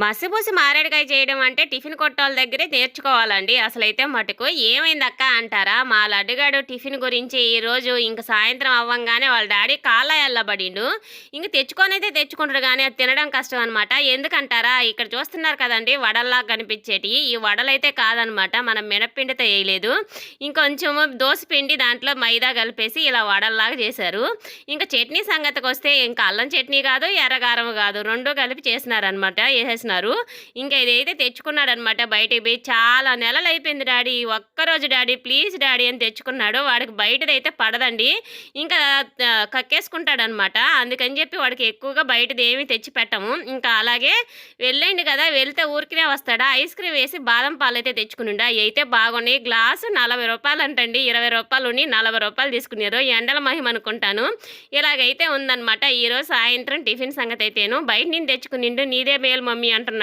మసిపూసి మారేడుకాయ చేయడం అంటే టిఫిన్ కొట్టోళ్ళ దగ్గరే నేర్చుకోవాలండి. అసలైతే మటుకు ఏమైంది అక్క అంటారా? మా లడ్డుగాడు టిఫిన్ గురించి ఈరోజు ఇంక సాయంత్రం అవ్వంగానే వాళ్ళ డాడీ కాళ్ళ ఎల్లబడిండు ఇంక తెచ్చుకొనైతే తెచ్చుకుంటాడు కానీ అది తినడం కష్టం అనమాట ఎందుకంటారా? ఇక్కడ చూస్తున్నారు కదండి వడల్లా కనిపించేటి ఈ వడలైతే కాదనమాట. మనం మినప్పిండితో వేయలేదు. ఇంకొంచెం దోశ పిండి దాంట్లో మైదా కలిపేసి ఇలా వడల్లాగా చేశారు. ఇంకా చట్నీ సంగతికి వస్తే ఇంకా అల్లం చట్నీ కాదు ఎర్రగారం కాదు. రెండు కలిపి చేసినారనమాట చేసేసినారు. ఇంకా ఇదైతే తెచ్చుకున్నాడనమాట బయటికి చాలా నెలలు అయిపోయింది డాడీ ఒక్కరోజు డాడీ ప్లీజ్ డాడీ అని తెచ్చుకున్నాడు. వాడికి బయటదైతే పడదండి. ఇంకా కక్కేసుకుంటాడనమాట. అందుకని చెప్పి వాడికి ఎక్కువగా బయటది ఏమీ తెచ్చి పెట్టము. ఇంకా అలాగే వెళ్ళండి కదా వెళ్తే ఊరికినే వస్తాడా? ఐస్ క్రీమ్ వేసి బాదం పాలు అయితే తెచ్చుకునిండా? అవి అయితే బాగున్నాయి. గ్లాసు నలభై రూపాయలు అంటండి ఇరవై రూపాయలు ఉని నలభై రూపాయలు తీసుకున్నారు ఎండల మహిమ అనుకుంటాను. ఇలాగైతే ఉందన్నమాట ఈరోజు సాయంత్రం టిఫిన్ సంగతి అయితేను బయట నేను తెచ్చుకునిండు నీదే మేలు మమ్మీ అంటున్నాడు.